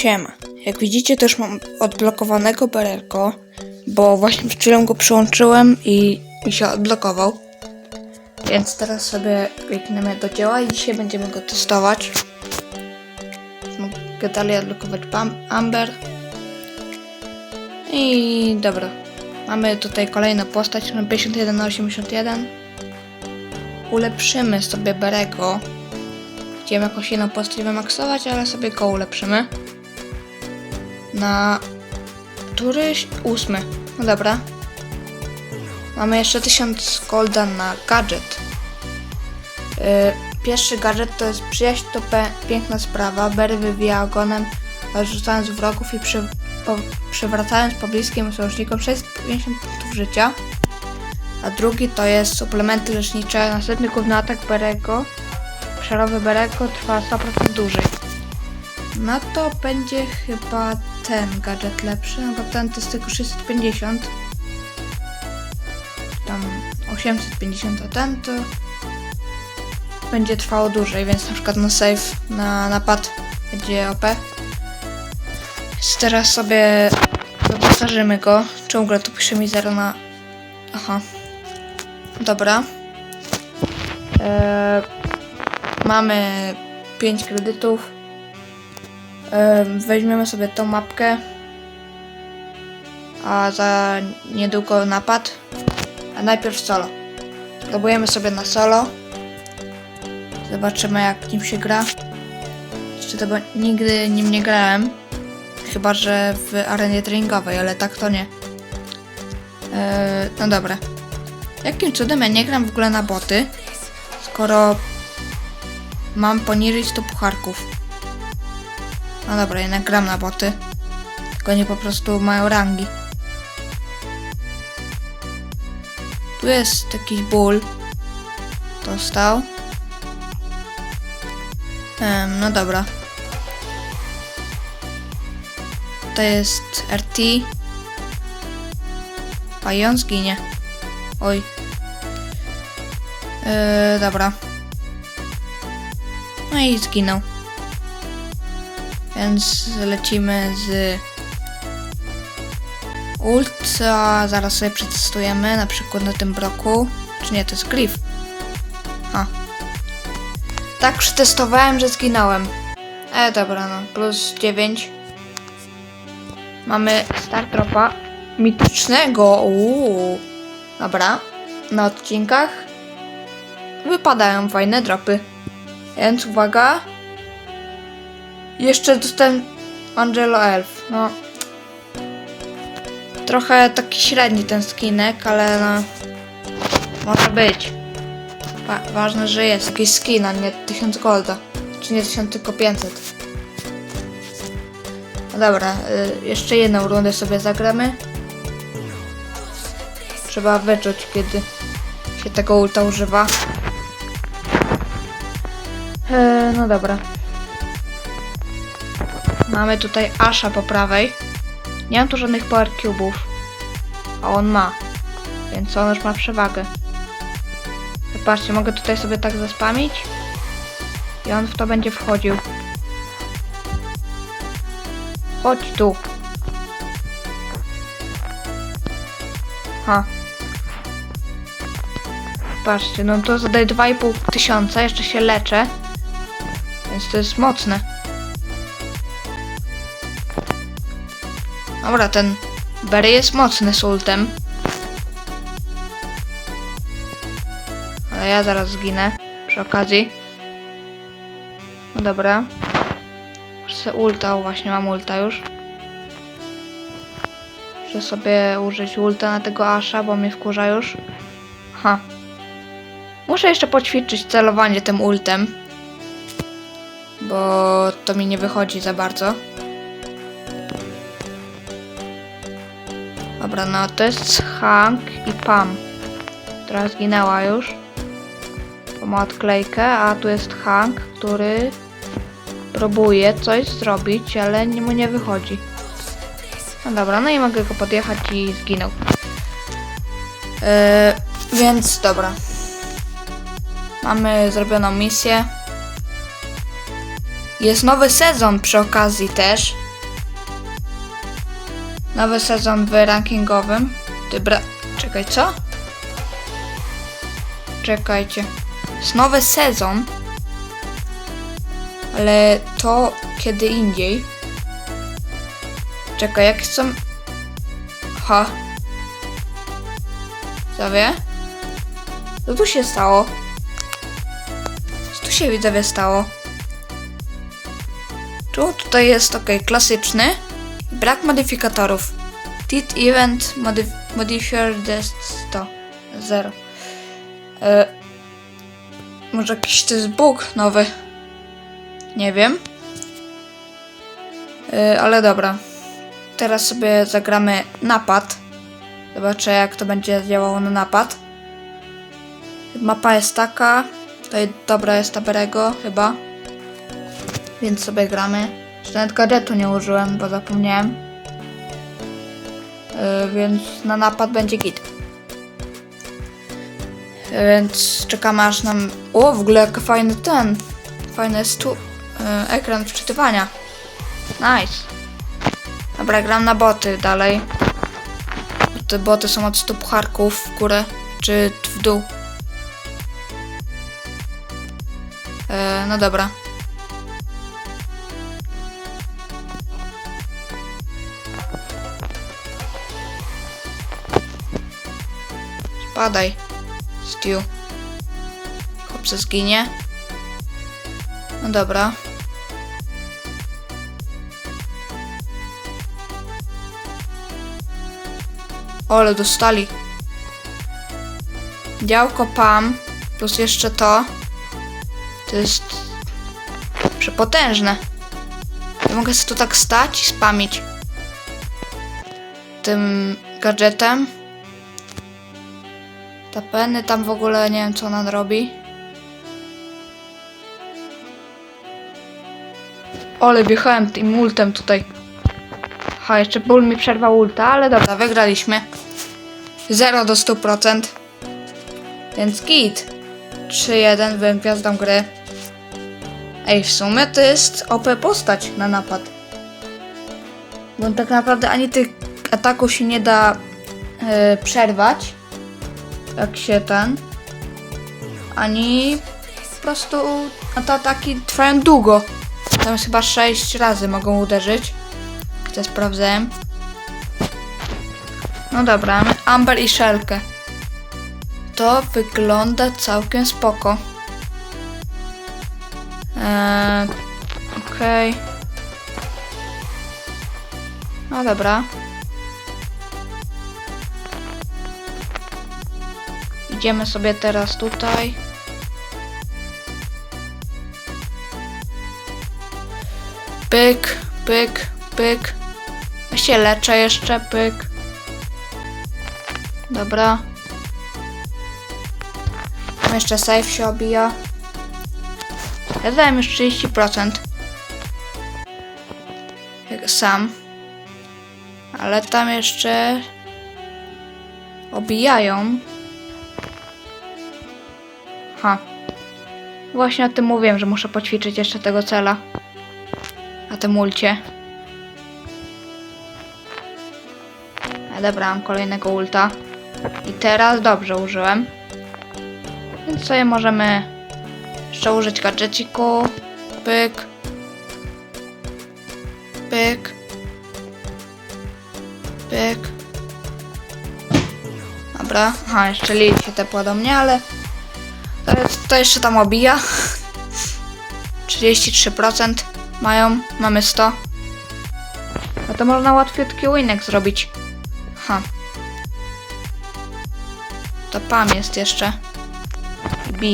Siema. Jak widzicie też mam odblokowanego Berelko, bo właśnie przed go przyłączyłem i mi się odblokował. Więc teraz sobie klikniemy do dzieła i dzisiaj będziemy go testować. Mogę dalej odblokować Amber. I dobra. Mamy tutaj kolejną postać na 51 na 81. Ulepszymy sobie Berego. Chciałem jakąś jedną postać wymaksować, ale sobie go ulepszymy. Na któryś ósmy. No dobra. Mamy jeszcze 1000 golda na gadżet. Yy, pierwszy gadżet to jest przyjaźń to piękna sprawa. Berry wywija ogonem, odrzucając wrogów i przy, po, przywracając pobliskim sojusznikom 650 punktów życia. A drugi to jest suplementy lecznicze. Następny główny atak Berego Przerowy Bereko trwa 100% dłużej. No to będzie chyba ten gadżet lepszy, no bo ten to jest tylko 650. Tam 850, a ten to będzie trwało dłużej, więc na przykład na save, na napad będzie OP. Więc teraz sobie wyposażymy go. Ciągle tu pisze mi 0 na... Aha. Dobra. Eee, Mamy 5 kredytów. Weźmiemy sobie tą mapkę. A za niedługo napad. A najpierw solo. Spróbujemy sobie na solo. Zobaczymy jak nim się gra. Jeszcze tego nigdy nim nie grałem. Chyba, że w arenie treningowej, ale tak to nie. Yy, no dobra. Jakim cudem ja nie gram w ogóle na boty? Skoro Mam poniżej 100 pucharków. No dobra, jednak gram na boty. Tylko nie po prostu mają rangi. Tu jest jakiś ból. Dostał. Em, no dobra. To jest RT. On zginie. Oj. Yy, dobra. No i zginął. Więc lecimy z ult, a zaraz sobie przetestujemy, na przykład na tym broku. Czy nie, to jest Griff. A. Tak przetestowałem, że zginąłem. E, dobra, no. Plus 9. Mamy start dropa mitycznego. Uuu. Dobra. Na odcinkach wypadają fajne dropy. Więc uwaga. Jeszcze dostałem Angelo Elf. No. Trochę taki średni ten skinek, ale no. Może być. Wa ważne, że jest jakiś skin, a nie 1000 golda. Czy nie 1000, tylko 500. No dobra, y jeszcze jedną rundę sobie zagramy. Trzeba wyczuć, kiedy się tego ulta używa. E, no dobra. Mamy tutaj Asha po prawej. Nie mam tu żadnych power cube'ów. A on ma. Więc on już ma przewagę. Zobaczcie, mogę tutaj sobie tak zaspamić. I on w to będzie wchodził. Chodź tu. Ha. Patrzcie, no to zadaję 2,5 tysiąca, jeszcze się leczę. Więc to jest mocne. Dobra, ten Berry jest mocny z ultem. Ale ja zaraz zginę przy okazji. No dobra. Muszę ulta, o właśnie mam ulta już. Muszę sobie użyć ulta na tego Asha, bo mnie wkurza już. Ha. Muszę jeszcze poćwiczyć celowanie tym ultem bo to mi nie wychodzi za bardzo. Dobra, no to jest Hank i Pam, która zginęła już. Bo ma odklejkę, a tu jest Hank, który próbuje coś zrobić, ale mu nie wychodzi. No dobra, no i mogę go podjechać i zginął. Yy, więc dobra. Mamy zrobioną misję. Jest nowy sezon przy okazji też, Nowy sezon w rankingowym. Ty bra... Czekaj, co? Czekajcie. Jest nowy sezon. Ale to kiedy indziej. Czekaj, jak są... Ha. Zawie? Co tu się stało? Co tu się widzowie stało? Tu tutaj jest ok, klasyczny. Brak modyfikatorów. Tit event modif modifier dest 100. 0. E, może jakiś to jest bug nowy. Nie wiem. E, ale dobra. Teraz sobie zagramy napad. Zobaczę jak to będzie działało na napad. Mapa jest taka. Tutaj dobra jest Taberego chyba. Więc sobie gramy. Jeszcze nawet gadżetu nie użyłem, bo zapomniałem. Yy, więc na napad będzie git. Yy, więc czekamy aż nam... O, w ogóle jaki fajny ten. Fajny jest tu yy, ekran wczytywania. Nice. Dobra, gram na boty dalej. Te boty są od 100 pucharków w górę, czy w dół. E, no dobra. Spadaj, Stu. Chłopcy zginie. No dobra. O, ale dostali. Działko PAM plus jeszcze to. To jest przepotężne. Ja mogę sobie tu tak stać i spamić tym gadżetem. Ta penny tam w ogóle nie wiem co ona robi. Ole, wjechałem tym ultem tutaj. Ha, jeszcze ból mi przerwał ulta, ale dobra, wygraliśmy. 0 do 100%. Więc git. 3-1, byłem gwiazdą gry. Ej, w sumie to jest OP postać na napad. Bo tak naprawdę ani tych ataków się nie da e, przerwać. Jak się ten. Ani po prostu a te ataki trwają długo. Jest chyba 6 razy mogą uderzyć. To sprawdzałem. No dobra, mamy Amber i Shelkę. To wygląda całkiem spoko. Eee, Okej. No dobra. Idziemy sobie teraz tutaj. Pyk, pyk, pyk. Ja się leczę jeszcze, pyk. Dobra. Tam jeszcze save się obija. Ja dałem już 30%. Jak Sam. Ale tam jeszcze obijają. Ha. Właśnie o tym mówiłem, że muszę poćwiczyć jeszcze tego cela. Na tym ulcie. A dobra, mam kolejnego ulta. I teraz dobrze użyłem. Więc sobie możemy jeszcze użyć gadżeciku. Pyk. Pyk. Pyk. Dobra. Aha, jeszcze Lil się tepła do mnie, ale to, to jeszcze tam obija. 33% mają, mamy 100. No to można łatwiutki winek zrobić. Ha. To Pam jest jeszcze. B.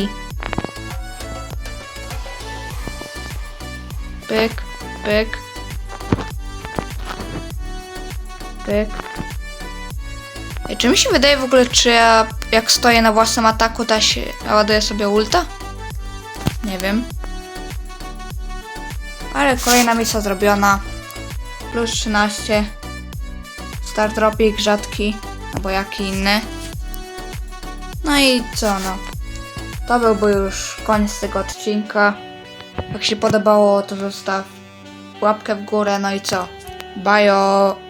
Pyk, pyk. Pyk. Ej, Czy mi się wydaje w ogóle, czy ja jak stoję na własnym ataku, to się ładuję sobie ulta? Nie wiem. Ale kolejna misja zrobiona. Plus 13. Star Dropik, rzadki, albo jaki inny. No i co no. To byłby już koniec tego odcinka. Jak się podobało, to zostaw łapkę w górę, no i co? Bajo!